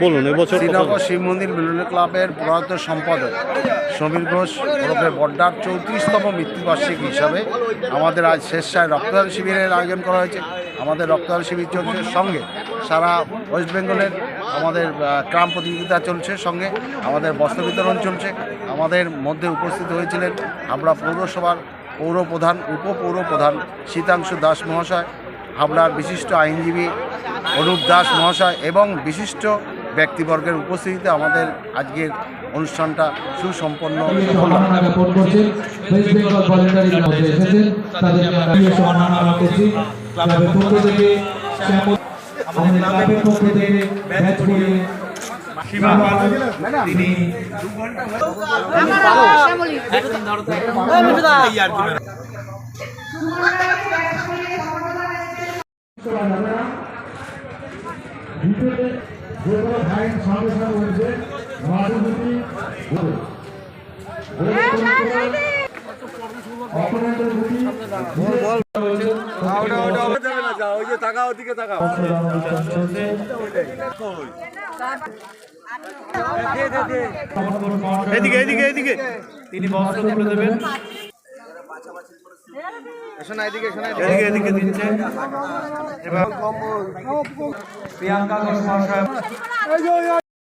বলুন এবছর শ্রীনগর শিব মন্দির মিলন ক্লাবের প্রয়াত সম্পাদক সমীর ঘোষ ওরফে বড্ডার চৌত্রিশতম মৃত্যুবার্ষিকী হিসাবে আমাদের আজ স্বেচ্ছায় রক্তদান শিবিরের আয়োজন করা হয়েছে। আমাদের রক্তদান শিবির চলছে সঙ্গে সারা ওয়েস্ট বেঙ্গলের আমাদের ক্রাম প্রতিযোগিতা চলছে সঙ্গে আমাদের বস্ত্র বিতরণ চলছে। আমাদের মধ্যে উপস্থিত হয়েছিলেন আমরা পৌরসভার পৌর প্রধান উপপৌর প্রধান শীতাংশু দাস মহাশয় হাবড়ার বিশিষ্ট আইনজীবী অনুপ দাস মহাশয় এবং বিশিষ্ট ব্যক্তিবর্গের উপস্থিতিতে আমাদের আজকের অনুষ্ঠানটা সুসম্পন্ন তিনি ভিতরে যে কোনো ভাইয়ের সঙ্গে সঙ্গে উঠবে অপরাধের এদিকে এদিকে এদিকে। তিনি বস্ত্র তুলে দেবেন। প্রিয়াঙ্কা ঘোষ মহাশয়